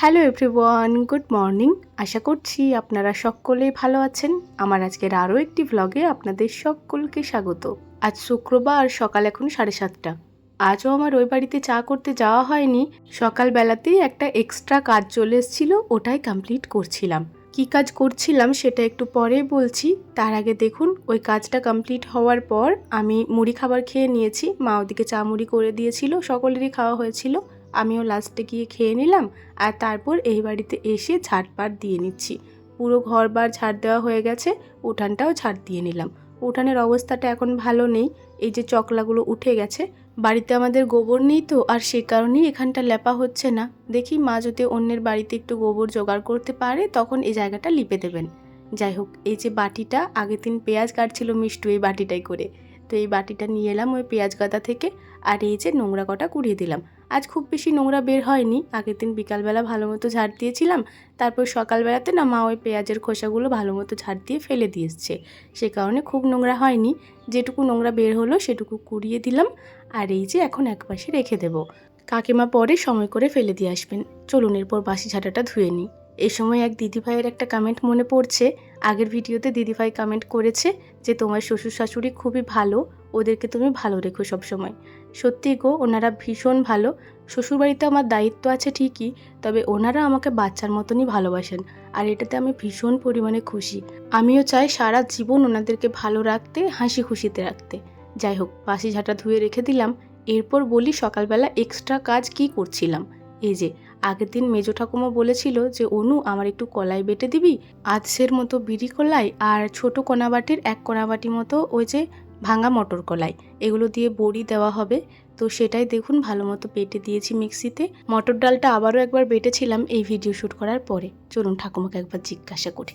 Hello everyone good morning আশা করছি আপনারা সকলেই ভালো আছেন। আমার আজকের আরও একটি ভ্লগে আপনাদের সকলকে স্বাগত। আজ শুক্রবার, সকাল এখন সাড়ে সাতটা। আজও আমার ওই বাড়িতে চা করতে যাওয়া হয়নি। সকালবেলাতেই একটা এক্সট্রা কাজ চলে এসেছিল, ওটাই কমপ্লিট করছিলাম। কি কাজ করছিলাম সেটা একটু পরেই বলছি। তার আগে দেখুন, ওই কাজটা কমপ্লিট হওয়ার পর আমি মুড়ি খাবার খেয়ে নিয়েছি। মা ওদিকে চা মুড়ি করে দিয়েছিল, সকলেরই খাওয়া হয়েছিল। আমিও লাস্টে গিয়ে খেয়ে নিলাম আর তারপর এই বাড়িতে এসে ঝাড়পাট দিয়ে নিচ্ছি। পুরো ঘরবার ঝাড় দেওয়া হয়ে গেছে, উঠানটাও ঝাড় দিয়ে নিলাম। উঠানের অবস্থাটা এখন ভালো নেই, এই যে চকলাগুলো উঠে গেছে। বাড়িতে আমাদের গোবর নেই তো, আর সে কারণেই এখানটা লেপা হচ্ছে না। দেখি মা যদি অন্যের বাড়িতে একটু গোবর জোগাড় করতে পারে, তখন এই জায়গাটা লিপে দেবেন। যাই হোক, এই যে বাটিটা, আগের দিন পেঁয়াজ কাটছিল মিষ্টু এই বাটিটাই করে। তো এই বাটিটা নিয়ে এলাম ওই পেঁয়াজ গাদা থেকে, আর এই যে নোংরা কটা কুড়িয়ে দিলাম। আজ খুব বেশি নোংরা বের হয়নি। আগের দিন বিকালবেলা ভালো মতো ঝাড় দিয়েছিলাম। তারপর সকালবেলাতে না মা ওই পেঁয়াজের খোসাগুলো ভালো মতো ঝাড় দিয়ে ফেলে দিয়ে এসছে। সে কারণে খুব নোংরা হয়নি। যেটুকু নোংরা বের হলো সেটুকু কুড়িয়ে দিলাম। আর এই যে এখন একপাশে রেখে দেব। কাকিমা পরে সময় করে ফেলে দিয়ে আসবেন। চলুন এরপর বাসি ঝাঁটাটা ধুয়ে নিই। এই সময় এক দিদিভাইয়ের একটা কমেন্ট মনে পড়ছে। আগের ভিডিওতে দিদিভাই কমেন্ট করেছে যে, তোমার শ্বশুর শাশুড়ি খুবই ভালো। ওদেরকে তুমি ভালো রেখো সবসময়। সত্যি গো, ওনারা ভীষণ ভালো। শ্বশুরবাড়িতে আমার দায়িত্ব আছে ঠিকই, তবে ওনারা আমাকে বাচ্চার মতনই ভালোবাসেন, আর এটাতে আমি ভীষণ পরিমাণে খুশি। আমিও চাই সারা জীবন ওনাদেরকে ভালো রাখতে, হাসি খুশিতে রাখতে। যাই হোক, বাসি ঝাঁটা ধুয়ে রেখে দিলাম, এরপর বলি সকালবেলা এক্সট্রা কাজ কি করছিলাম? এই যে, আগের দিন মেজো ঠাকুমা বলেছিল যে, অনু, আমার একটু কলাই বেটে দিবি? আধসের মতো বিড়ি কলাই আর ছোট কণাবাটির এক কণাবাটি মতো ওই যে ভাঙা মটর কলাই। এগুলো দিয়ে বড়ি দেওয়া হবে। তো সেটাই দেখুন ভালো মতো বেটে দিয়েছি মিক্সিতে। মটর ডালটা আবারও একবার বেটেছিলাম এই ভিডিও শ্যুট করার পরে। চলুন ঠাকুমাকে একবার জিজ্ঞাসা করি।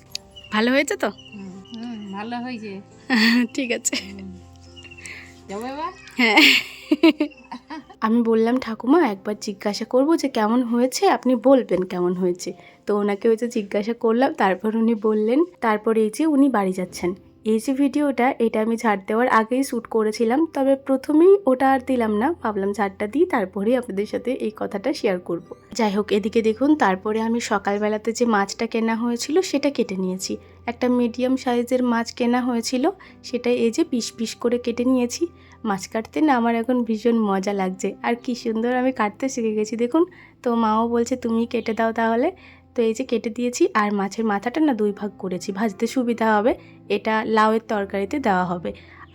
ভালো হয়েছে তো? ভালো হয়েছে। ঠিক আছে। হ্যাঁ। আমি বললাম ঠাকুমা একবার জিজ্ঞাসা করব যে কেমন হয়েছে? আপনি বলবেন কেমন হয়েছে? তো ওনাকে ওই যে জিজ্ঞাসা করলাম তারপর উনি বললেন তারপর এই যে উনি বাড়ি যাচ্ছেন। এই যে ভিডিওটা, এটা আমি ঝাড় দেওয়ার আগেই শ্যুট করেছিলাম, তবে প্রথমেই ওটা আর দিলাম না। ভাবলাম ঝাড়টা দিই, তারপরেই আপনাদের সাথে এই কথাটা শেয়ার করব। যাই হোক, এদিকে দেখুন, তারপরে আমি সকালবেলাতে যে মাছটা কেনা হয়েছিল, সেটা কেটে নিয়েছি। একটা মিডিয়াম সাইজের মাছ কেনা হয়েছিল, সেটা এই যে পিস পিস করে কেটে নিয়েছি। মাছ কাটতে না আমার এখন ভীষণ মজা লাগছে। আর কি সুন্দর আমি কাটতে শিখে গেছি। দেখুন, তো মাও বলছে, তুমি কেটে দাও তাহলে। তো এই যে কেটে দিয়েছি আর মাছের মাথাটা না দুই ভাগ করেছি, ভাজতে সুবিধা হবে। এটা লাউয়ের তরকারিতে দেওয়া হবে।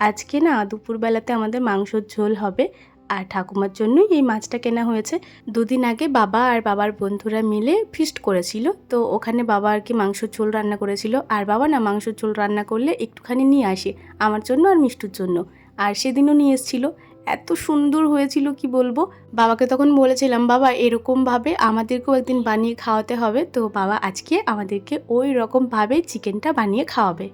আজকে না দুপুরবেলাতে আমাদের মাংসর ঝোল হবে আর ঠাকুমার জন্যই এই মাছটা কেনা হয়েছে। দুদিন আগে বাবা আর বাবার বন্ধুরা মিলে ফিস্ট করেছিল, তো ওখানে বাবা আর কি মাংসর ঝোল রান্না করেছিল। আর বাবা না মাংসর ঝোল রান্না করলে একটুখানি নিয়ে আসে, আমার জন্য আর মিষ্টুর জন্য। আর সেদিনও নিয়ে এসেছিল। এত সুন্দর হয়েছিল, কি বলব? বাবাকে তখন বলেছিলাম, বাবা, এরকমভাবে আমাদেরকেও একদিন বানিয়ে খাওয়াতে হবে। তো বাবা আজকে আমাদেরকে ওই রকমভাবে চিকেনটা বানিয়ে খাওয়াবে।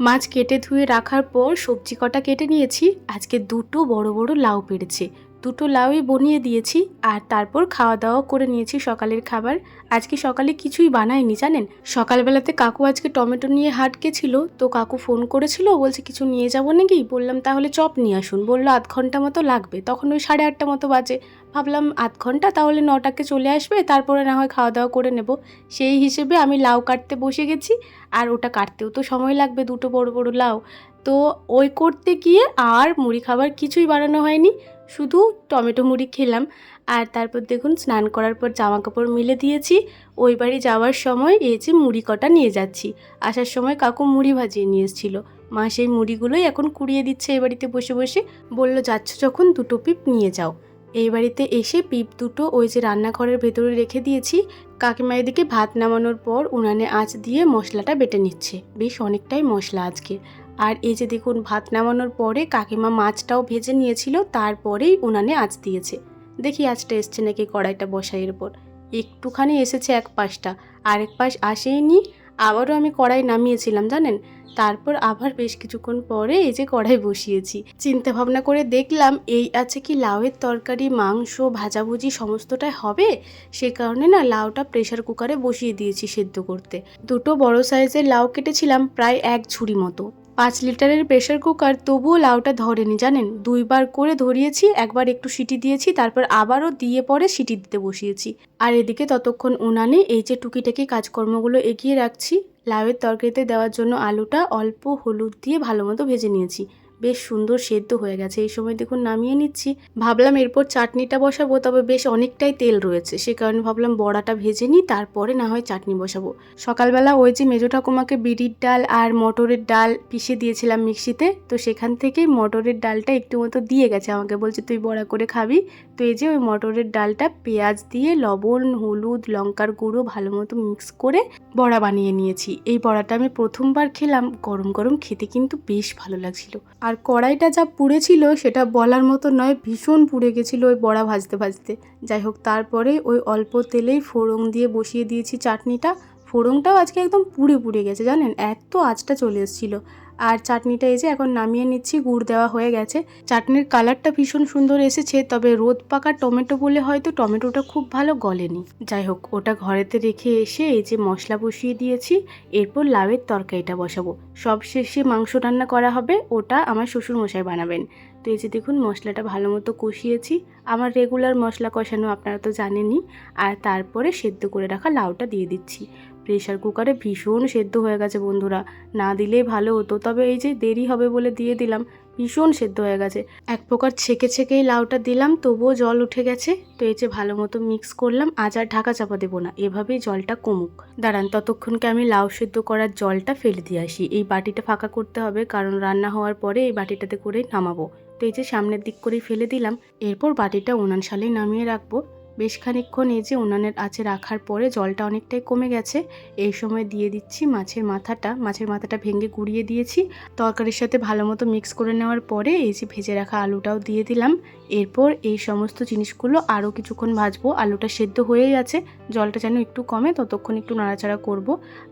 মাছ কেটে ধুয়ে রাখার পর সবজি কটা কেটে নিয়েছি। আজকে দুটো বড় বড় লাউ পেড়েছে। দুটো লাউই বনিয়ে দিয়েছি আর তারপর খাওয়া দাওয়া করে নিয়েছি সকালের খাবার। আজকে সকালে কিছুই বানায়নি জানেন? সকালবেলাতে কাকু আজকে টমেটো নিয়ে হাট গেছিল তো কাকু ফোন করেছিল, বলছে কিছু নিয়ে যাব নাকি? বললাম, তাহলে চপ নিয়ে আসুন। বলল, আধ ঘণ্টা মতো লাগবে। তখন ওই সাড়ে আটটা মতো বাজে। ভাবলাম, আধ ঘণ্টা? তাহলে নটাকে চলে আসবে, তারপরে না হয় খাওয়া দাওয়া করে নেব। সেই হিসেবে আমি লাউ কাটতে বসে গেছি, আর ওটা কাটতেও তো সময় লাগবে, দুটো বড় বড় লাউ। তো ওই করতে গিয়ে আর মুড়ি খাবার কিছুই বানানো হয়নি। শুধু টমেটো মুড়ি খেলাম। আর তারপর দেখুন স্নান করার পর জামা কাপড় মিলে দিয়েছি। ওই বাড়ি যাওয়ার সময় এই যে মুড়ি কটা নিয়ে যাচ্ছি। আসার সময় কাকু মুড়ি ভাজিয়ে নিয়ে এসেছিল। মা সেই মুড়িগুলোই এখন কুড়িয়ে দিচ্ছে এই বাড়িতে বসে বসে। বলল, যাচ্ছ যখন দুটো পিপ নিয়ে যাও। এই বাড়িতে এসে পিপ দুটো ওই যে রান্নাঘরের ভেতরে রেখে দিয়েছি। কাকিমা এদিকে ভাত নামানোর পর উনানে আঁচ দিয়ে মশলাটা বেটে নিচ্ছে। বেশ অনেকটাই মশলা আজকে। আর এই যে দেখুন, ভাত নামানোর পরে কাকিমা মাছটাও ভেজে নিয়েছিল, তারপরেই উনানে আঁচ দিয়েছে। দেখি আঁচটা এসছে নাকি কড়াইটা বসাইয়ের পর একটুখানি এসেছে এক পাশটা, আরেক পাশ আসেইনি। আবারও আমি কড়াই নামিয়েছিলাম, জানেন? তারপর আবার বেশ কিছুক্ষণ পরে এই যে কড়াই বসিয়েছি। চিন্তা ভাবনা করে দেখলাম, এই আছে কি লাউয়ের তরকারি, মাংস, ভাজাভুজি সমস্তটাই হবে? সে কারণে না লাউটা প্রেশার কুকারে বসিয়ে দিয়েছি সেদ্ধ করতে। দুটো বড় সাইজের লাউ কেটেছিলাম, প্রায় এক ঝুড়ি মতো। পাঁচ লিটারের প্রেশার কুকার তবুও লাউটা ধরেনি, জানেন? দুইবার করে ধরিয়েছি, একবার একটু সিটি দিয়েছি, তারপর আবারও দিয়ে পরে সিটি দিতে বসিয়েছি। আর এদিকে ততক্ষণ উনানে এই যে টুকিটাকি কাজকর্মগুলো এগিয়ে রাখছি, লাউয়ের তরকারিতে দেওয়ার জন্য আলুটা অল্প হলুদ দিয়ে ভালো মতো ভেজে নিয়েছি। বেশ সুন্দর সেদ্ধ হয়ে গেছে। এই সময় দেখুন নামিয়ে নিচ্ছি। ভাবলাম এরপর চাটনিটা বসাবো, তবে বেশ অনেকটাই তেল রয়েছে। সে কারণে ভাবলাম বড়াটা ভেজে নিই, তারপরে না হয় চাটনি বসাবো। সকালবেলা ওই যে মেজো ঠাকুমাকে বিড়ির ডাল আর মটরের ডাল পিষে দিয়েছিলাম মিক্সিতে, তো সেখান থেকেই মটরের ডালটা একটু মতো দিয়ে গেছে। আমাকে বলছে, তুই বড়া করে খাবি? তো এই যে ওই মটরের ডালটা পেঁয়াজ দিয়ে লবণ, হলুদ, লঙ্কার গুঁড়ো ভালো মতো মিক্স করে বড়া বানিয়ে নিয়েছি। এই বড়াটা আমি প্রথমবার খেলাম। গরম গরম খেতে কিন্তু বেশ ভালো লাগছিল। আর কড়াইটা যা পুড়েছিল সেটা বলার মতো নয়, ভীষণ পুড়ে গেছিল ওই বড়া ভাজতে ভাজতে। যাই হোক, তারপরে ওই অল্প তেলেই ফোড়ং দিয়ে বসিয়ে দিয়েছি চাটনিটা। ফোড়ংটাও আজকে একদম পুড়ে পুড়ে গেছে, জানেন? এত আঁচটা চলে এসেছিল। আর চাটনিটা এই যে এখন নামিয়ে নিচ্ছি, গুড় দেওয়া হয়ে গেছে। চাটনির কালারটা ভীষণ সুন্দর এসেছে, তবে রোদ পাকা টমেটো বলে হয়তো টমেটোটা খুব ভালো গলেনি। যাই হোক, ওটা ঘরেতে রেখে এসে এই যে মশলা বসিয়ে দিয়েছি, এরপর লাউয়ের তরকারিটা বসাবো। সব শেষে মাংস রান্না করা হবে, ওটা আমার শ্বশুর মশাই বানাবেন। তো এই যে দেখুন, মশলাটা ভালো মতো কষিয়েছি। আমার রেগুলার মশলা কষানো আপনারা তো জানেনই। আর তারপরে সেদ্ধ করে রাখা লাউটা দিয়ে দিচ্ছি। প্রেশার কুকারে ভীষণ সেদ্ধ হয়ে গেছে বন্ধুরা। না দিলেই ভালো হতো, তবে এই যে দেরি হবে বলে দিয়ে দিলাম, ভীষণ সেদ্ধ হয়ে গেছে। এক প্রকার ছেঁকে ছেঁকেই লাউটা দিলাম, তবুও জল উঠে গেছে। তো এই যে ভালো মতো মিক্স করলাম, আজ আর ঢাকা চাপা দেবো না, এভাবেই জলটা কমুক। দাঁড়ান ততক্ষণকে আমি লাউ সেদ্ধ করার জলটা ফেলে দিয়ে আসি। এই বাটিটা ফাঁকা করতে হবে, কারণ রান্না হওয়ার পরে এই বাটিটাতে করেই নামাবো। তো এই যে সামনের দিক করেই ফেলে দিলাম, এরপর বাটিটা উনান সালেই নামিয়ে রাখব। বেশ খানিকক্ষণ এই যে উনানের আছে রাখার পরে জলটা অনেকটাই কমে গেছে, এই সময় দিয়ে দিচ্ছি মাছের মাথাটা মাছের মাথাটা ভেঙে গুঁড়িয়ে দিয়েছি। তরকারির সাথে ভালো মতো মিক্স করে নেওয়ার পরে এই যে ভেজে রাখা আলুটাও দিয়ে দিলাম। এরপর এই সমস্ত জিনিসগুলো আরও কিছুক্ষণ ভাজবো, আলুটা সেদ্ধ হয়েই আছে, জলটা যেন একটু কমে ততক্ষণ একটু নাড়াচাড়া করব।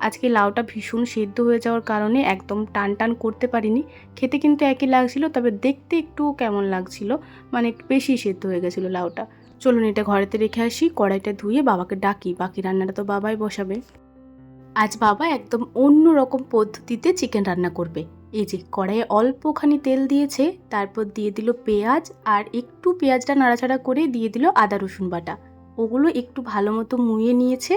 আজকে লাউটা ভীষণ সেদ্ধ হয়ে যাওয়ার কারণে একদম টান টান করতে পারিনি। খেতে কিন্তু একই লাগছিল, তবে দেখতে একটু কেমন লাগছিল মানে বেশি সেদ্ধ হয়ে গেছিল লাউটা। চলুন এটা ঘরেতে রেখে আসি, কড়াইটা ধুয়ে বাবাকে ডাকি। বাকি রান্নাটা তো বাবাই বসাবে। আজ বাবা একদম অন্য রকম পদ্ধতিতে চিকেন রান্না করবে। এই যে কড়াইয়ে অল্পখানি তেল দিয়েছে, তারপর দিয়ে দিল পেঁয়াজ আর একটু পেঁয়াজটা নাড়াচাড়া করে দিয়ে দিল আদা রসুন বাটা। ওগুলো একটু ভালো মতো মুয়ে নিয়েছে,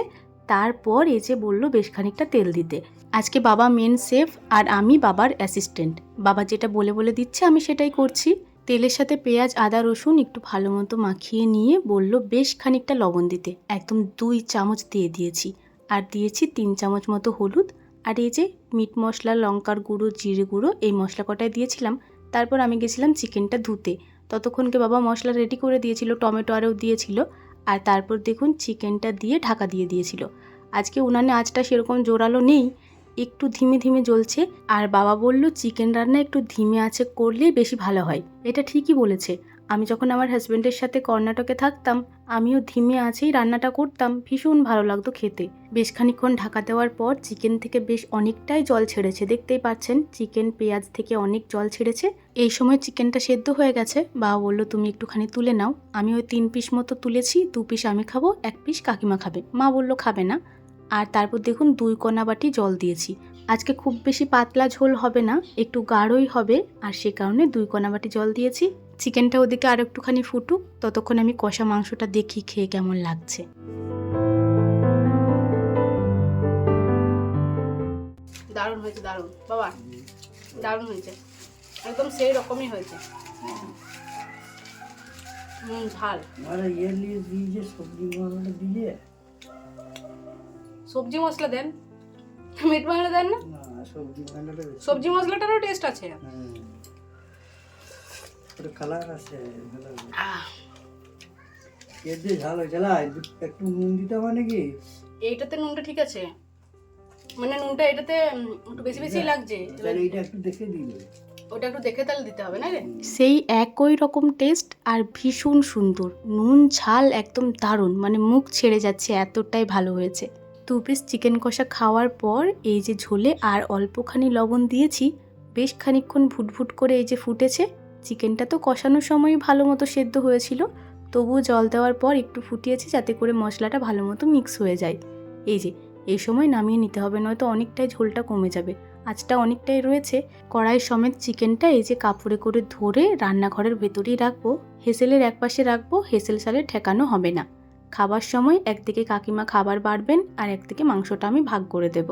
তারপর এই যে বলল বেশ খানিকটা তেল দিতে। আজকে বাবা মেন সেফ আর আমি বাবার অ্যাসিস্ট্যান্ট বাবা যেটা বলে বলে দিচ্ছে, আমি সেটাই করছি। তেলের সাথে পেঁয়াজ, আদা, রসুন একটু ভালো মতো মাখিয়ে নিয়ে বলল, বেশ খানিকটা লবণ দিতে। একদম দুই চামচ দিয়ে দিয়েছি। আর দিয়েছি তিন চামচ মতো হলুদ। আর এই যে মিট মশলা, লঙ্কার গুঁড়ো, জিরে গুঁড়ো, এই মশলা কটায় দিয়েছিলাম। তারপর আমি গেছিলাম চিকেনটা ধুতে। ততক্ষণকে বাবা মশলা রেডি করে দিয়েছিল, টমেটো আরও দিয়েছিল। আর তারপর দেখুন, চিকেনটা দিয়ে ঢাকা দিয়ে দিয়েছিল। আজকে উনানে আঁচটা সেরকম জোরালো নেই। একটু ধীমে ধীমে জ্বলছে আর বাবা বলল চিকেন রান্না একটু ধীমে আছে করলেই বেশি ভালো হয়। এটা ঠিকই বলেছে। আমি যখন আমার হাজব্যান্ডের সাথে কর্ণাটকে থাকতাম, আমিও ধীমে আছেই রান্নাটা করতাম। ভীষণ ভালো লাগতো খেতে। বেশ খানিক্ষণ ঢাকা দেওয়ার পর চিকেন থেকে বেশ অনেকটাই জল ছেড়েছে। দেখতেই পাচ্ছেন চিকেন পেঁয়াজ থেকে অনেক জল ছেড়েছে। এই সময় চিকেনটা সেদ্ধ হয়ে গেছে। বাবা বলল, তুমি একটুখানি তুলে নাও। আমি ওই তিন পিস মতো তুলেছি, দু পিস আমি খাব, এক পিস কাকিমা খাবে। মা বলল, খাবে না। আর তারপর দেখুন দুই কণা বাটি জল দিয়েছি। আজকে খুব বেশি পাতলা ঝোল হবে না একটু গাঢ়ই হবে। আর সে কারণে দুই কণা বাটি জল দিয়েছি। চিকেনটা ওদিকে আর একটুখানি ফুটুক ততক্ষণ আমি কষা মাংসটা দেখি খেয়ে কেমন লাগছে। দারুণ হয়েছে দারুণ। বাবা দারুণ হয়েছে। একদম সেই রকমই হয়েছে। ঝাল। আর দিয়ে সবজি দিয়ে সবজি মশলা দেন। মিট মশলা দেন না? সবজি মশলাটারও টেস্ট আছে। কালার আছে এর দিয়ে ঝাল হয়েছে একটু নুন দিতে মানে কি এইটাতে নুনটা ঠিক আছে। মানে নুনটা এটাতে একটু বেশি বেশি লাগছে। এইটা একটু দেখে দিলে ওটা একটু দেখে তাহলে দিতে হবে না রে? সেই একই রকম টেস্ট আর ভীষণ সুন্দর। নুন ঝাল একদম দারুণ। মানে মুখ ছেড়ে যাচ্ছে এতটাই ভালো হয়েছে। দু পিস চিকেন কষা খাওয়ার পর এই যে ঝোলে আর অল্পখানি লবণ দিয়েছি, বেশ খানিকক্ষণ ফুটফুট করে এই যে ফুটেছে চিকেনটা তো কষানোর সময় ভালো মতো সেদ্ধ হয়েছিল। তবুও জল দেওয়ার পর একটু ফুটিয়েছি যাতে করে মশলাটা ভালো মতো মিক্স হয়ে যায়। এই যে, এই সময় নামিয়ে নিতে হবে, নয়তো অনেকটাই ঝোলটা কমে যাবে। আজটা অনেকটাই রয়েছে। কড়াই সমেত চিকেনটা এই যে কাপড়ে করে ধরে রান্নাঘরের ভেতরেই রাখব। হেসেলের একপাশে রাখব, হেসেল সালে ঠেকানো হবে না। খাবার সময় একদিকে কাকিমা খাবার বাড়বেন আর একদিকে মাংসটা আমি ভাগ করে দেব।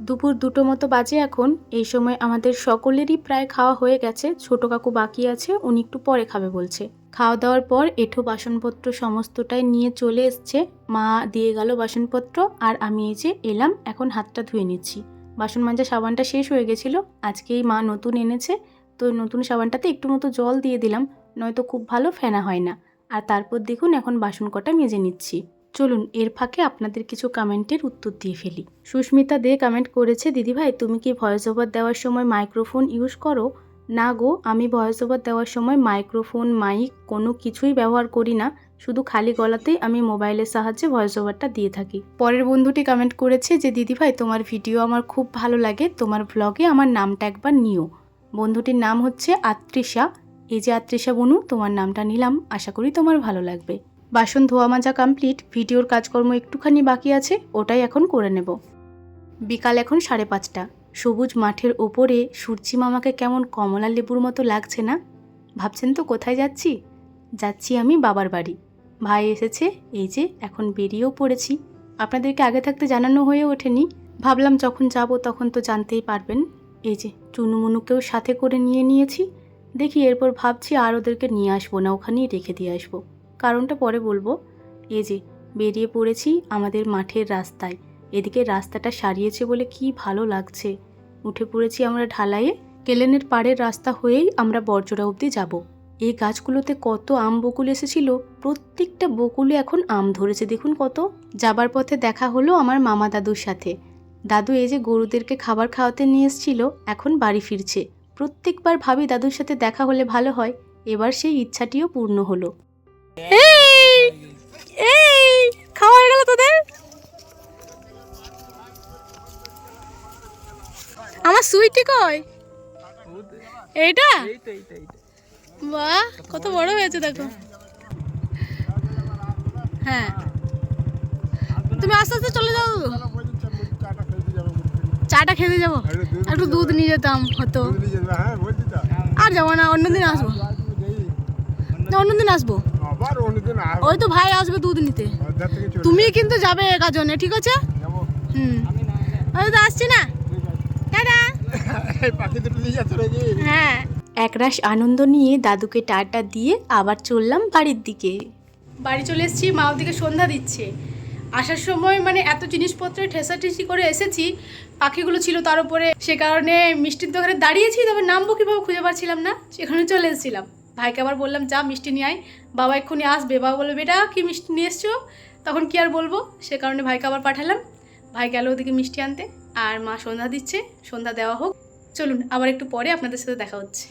দুপুর দুটো মতো বাজে এখন। এই সময় আমাদের সকলেরই প্রায় খাওয়া হয়ে গেছে। ছোট কাকু বাকি আছে, উনি একটু পরে খাবে বলছে। খাওয়া দাওয়ার পর এঠো বাসনপত্র সমস্তটাই নিয়ে চলে এসছে। মা দিয়ে গেল বাসনপত্র আর আমি এই যে এলাম, এখন হাতটা ধুয়ে নিচ্ছি। বাসন মাজা সাবানটা শেষ হয়ে গেছিল, আজকেই মা নতুন এনেছে। তো নতুন সাবানটাতে একটু মতো জল দিয়ে দিলাম, নয়তো খুব ভালো ফেনা হয় না। আর তারপর দেখুন এখন বাসন কটা মেজে নিচ্ছি। চলুন, এর ফাঁকে আপনাদের কিছু কমেন্টের উত্তর দিয়ে ফেলি। সুস্মিতা দে কমেন্ট করেছে দিদিভাই তুমি কি ভয়েস ওভার দেওয়ার সময় মাইক্রোফোন ইউজ করো? না গো, আমি ভয়েস ওভার দেওয়ার সময় মাইক্রোফোন, মাইক কোনো কিছুই ব্যবহার করি না। শুধু খালি গলাতেই আমি মোবাইলের সাহায্যে ভয়েস ওভারটা দিয়ে থাকি। পরের বন্ধুটি কমেন্ট করেছে যে দিদিভাই তোমার ভিডিও আমার খুব ভালো লাগে। তোমার ভ্লগে আমার নামটা একবার নিও। বন্ধুটির নাম হচ্ছে আত্রিশা। এই যে আত্রিশা বনু, তোমার নামটা নিলাম, আশা করি তোমার ভালো লাগবে। বাসন ধোয়া মাজা কমপ্লিট ভিডিওর কাজকর্ম একটুখানি বাকি আছে, ওটাই এখন করে নেব। বিকাল এখন সাড়ে পাঁচটা। সবুজ মাঠের ওপরে সূর্যি মামাকে কেমন কমলা লেবুর মতো লাগছে না? ভাবছেন তো কোথায় যাচ্ছি? যাচ্ছি আমি বাবার বাড়ি। ভাই এসেছে, এই যে এখন বেরিয়েও পড়েছি। আপনাদেরকে আগে থাকতে জানানো হয়ে ওঠেনি। ভাবলাম যখন যাব তখন তো জানতেই পারবেন। এই যে চুনুমুনুকেও সাথে করে নিয়ে নিয়েছি। দেখি এরপর ভাবছি আর ওদেরকে নিয়ে আসব না, ওখানেই রেখে দিয়ে আসব। কারণটা পরে বলব, এই যে, বেরিয়ে পড়েছি আমাদের মাঠের রাস্তায়। এদিকে রাস্তাটা সারিয়েছে বলে কি ভালো লাগছে। উঠে পড়েছি আমরা ঢালাইয়ে, কেলেনের পাড়ের রাস্তা হয়েই আমরা বর্জরা অবধি যাব। এই গাছগুলোতে কত আম বকুল এসেছিল, প্রত্যেকটা বকুলে এখন আম ধরেছে, দেখুন কত। যাবার পথে দেখা হলো আমার মামা দাদুর সাথে। দাদু এই যে গরুদেরকে খাবার খাওয়াতে নিয়ে এসেছিল, এখন বাড়ি ফিরছে। প্রত্যেকবার ভাবি দাদুর সাথে দেখা হলে ভালো হয়। এবার সেই ইচ্ছাটিও পূর্ণ হলো। এই! খাওয়া গেল তোদের? আমার সুইটি কই? এইটা? বাহ, কত বড় হয়েছে দেখো। হ্যাঁ। তুমি আস্তে আস্তে চলে যাও। চাটা খেতে যাব। একটু দুধ নিয়ে যেতাম হতো। আর যাব না অন্যদিন আসব। না অন্যদিন আসব। আবার অন্যদিন আসব। ওই তো ভাই আসবে দুধ নিতে। তুমি কিন্তু যাবে একাজনে ঠিক আছে? হুম। ওই তো আসছি না। নাকি? হ্যাঁ। একরাশ আনন্দ নিয়ে দাদুকে টাটা দিয়ে আবার চললাম বাড়ির দিকে। বাড়ি চলে এসেছি মা ওদিকে সন্ধ্যা দিচ্ছে। আসার সময় মানে এত জিনিসপত্র ঠেসাঠেসি করে এসেছি, পাখিগুলো ছিল তার উপরে। সে কারণে মিষ্টির দোকানে দাঁড়িয়েছি, তবে নামবো কীভাবে খুঁজে পাচ্ছিলাম না। সেখানে চলে এসেছিলাম। ভাইকে আবার বললাম, যা, মিষ্টি নিয়ে আয়। বাবা এক্ষুনি আসবে। বাবা বলবে বেটা, কি মিষ্টি নিয়ে এসছো? তখন কি আর বলব? সে কারণে ভাইকে আবার পাঠালাম। ভাই গেল ওদিকে মিষ্টি আনতে, আর মা সন্ধ্যা দিচ্ছে। সন্ধ্যা দেওয়া হোক। চলুন, আবার একটু পরে আপনাদের সাথে দেখা হচ্ছে।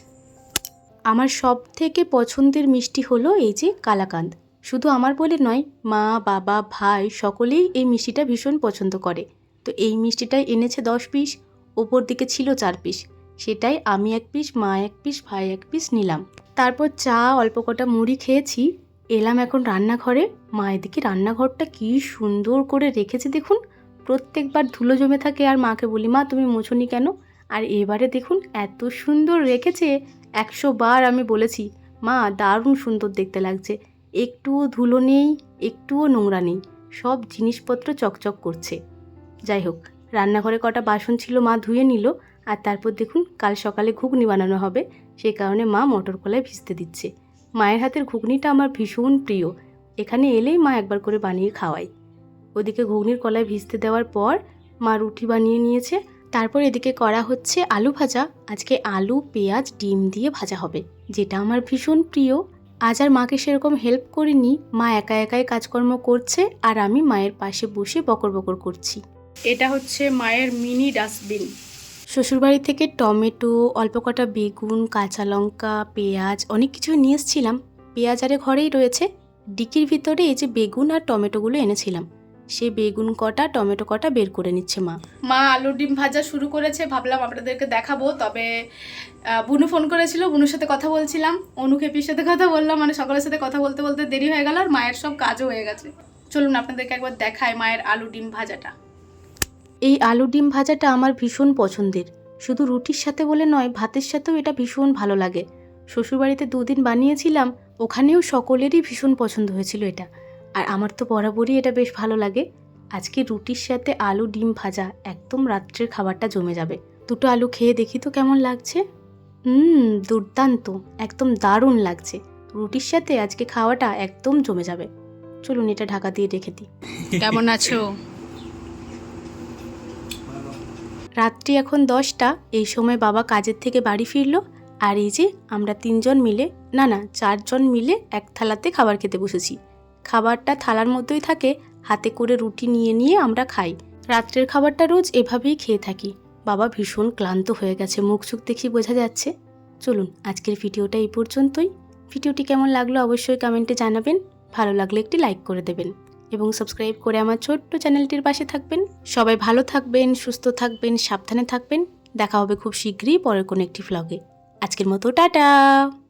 আমার সব থেকে পছন্দের মিষ্টি হলো এই যে কালাকান্দ। শুধু আমার বলে নয়, মা, বাবা, ভাই সকলেই এই মিষ্টিটা ভীষণ পছন্দ করে। তো এই মিষ্টিটাই এনেছে দশ পিস, ওপর দিকে ছিল চার পিস। সেটাই আমি এক পিস, মা এক পিস, ভাই এক পিস নিলাম। তারপর চা, অল্প কটা মুড়ি খেয়েছি, এলাম এখন রান্নাঘরে। মা, এদিকে রান্নাঘরটা কি সুন্দর করে রেখেছে দেখুন। প্রত্যেকবার ধুলো জমে থাকে আর মাকে বলি, মা, তুমি মোছনি কেন? আর এবারে দেখুন, এত সুন্দর রেখেছে। একশো বার আমি বলেছি, মা, দারুণ সুন্দর দেখতে লাগছে। একটুও ধুলো নেই, একটুও নোংরা নেই, সব জিনিসপত্র চকচক করছে। যাই হোক, রান্নাঘরে কটা বাসন ছিল মা ধুয়ে নিল, আর তারপর দেখুন কাল সকালে ঘুগনি বানানো হবে সেই কারণে মা মটর কলায় ভিজতে দিচ্ছে। মায়ের হাতের ঘুগনিটা আমার ভীষণ প্রিয়, এখানে এলেই মা একবার করে বানিয়ে খাওয়াই ওদিকে ঘুগনির কলায় ভিজতে দেওয়ার পর মা রুটি বানিয়ে নিয়েছে, তারপর এদিকে করা হচ্ছে আলু ভাজা। আজকে আলু, পেঁয়াজ, ডিম দিয়ে ভাজা হবে, যেটা আমার ভীষণ প্রিয়। আজ আর মাকে সেরকম হেল্প করিনি। মা একা একাই কাজকর্ম করছে আর আমি মায়ের পাশে বসে বকর বকর করছি। এটা হচ্ছে মায়ের মিনি ডাস্টবিন শ্বশুরবাড়ি থেকে টমেটো অল্প কটা বেগুন কাঁচা লঙ্কা পেঁয়াজ অনেক কিছু নিয়ে এসেছিলাম। পেঁয়াজ আরে ঘরেই রয়েছে। ডিকির ভিতরে এই যে বেগুন আর টমেটোগুলো এনেছিলাম। সেই বেগুন কটা টমেটো কটা বের করে নিচ্ছে মা। মা আলুর ডিম ভাজা শুরু করেছে ভাবলাম আপনাদেরকে দেখাবো তবে বুনু ফোন করেছিল বুনুর সাথে কথা বলছিলাম অনু খেপির সাথে কথা বললাম মানে সকলের সাথে কথা বলতে বলতে দেরি হয়ে গেল আর মায়ের সব কাজও হয়ে গেছে। চলুন আপনাদেরকে একবার দেখায় মায়ের আলু ডিম ভাজাটা। এই আলু ডিম ভাজাটা আমার ভীষণ পছন্দের। শুধু রুটির সাথে বলে নয় ভাতের সাথেও এটা ভীষণ ভালো লাগে। শ্বশুরবাড়িতে দুদিন বানিয়েছিলাম ওখানেও সকলেরই ভীষণ পছন্দ হয়েছিল এটা। আর আমার তো বরাবরই এটা বেশ ভালো লাগে। আজকে রুটির সাথে আলু ডিম ভাজা একদম রাত্রের খাবারটা জমে যাবে। দুটো আলু খেয়ে দেখি তো কেমন লাগছে। হুম দুর্দান্ত একদম দারুণ লাগছে। রুটির সাথে আজকে খাওয়াটা একদম জমে যাবে। চলুন এটা ঢাকা দিয়ে রেখে দিই। কেমন আছো? রাত্রি এখন দশটা এই সময় বাবা কাজের থেকে বাড়ি ফিরলো। আর এই যে আমরা তিনজন মিলে না না চারজন মিলে এক থালাতে খাবার খেতে বসেছি। খাবারটা থালার মধ্যেই থাকে, হাতে করে রুটি নিয়ে নিয়ে আমরা খাই। রাত্রের খাবারটা রোজ এভাবেই খেয়ে থাকি। বাবা ভীষণ ক্লান্ত হয়ে গেছে, মুখ চুখ দেখি বোঝা যাচ্ছে। চলুন, আজকের ভিডিওটা এই পর্যন্তই। ভিডিওটি কেমন লাগল অবশ্যই কমেন্টে জানাবেন। ভালো লাগলে একটি লাইক করে দেবেন এবং সাবস্ক্রাইব করে আমার ছোট্ট চ্যানেলটির পাশে থাকবেন। সবাই ভালো থাকবেন, সুস্থ থাকবেন, সাবধানে থাকবেন। দেখা হবে খুব শীঘ্রই পরের কোনো একটি ভ্লগে আজকের মতো, টাটা!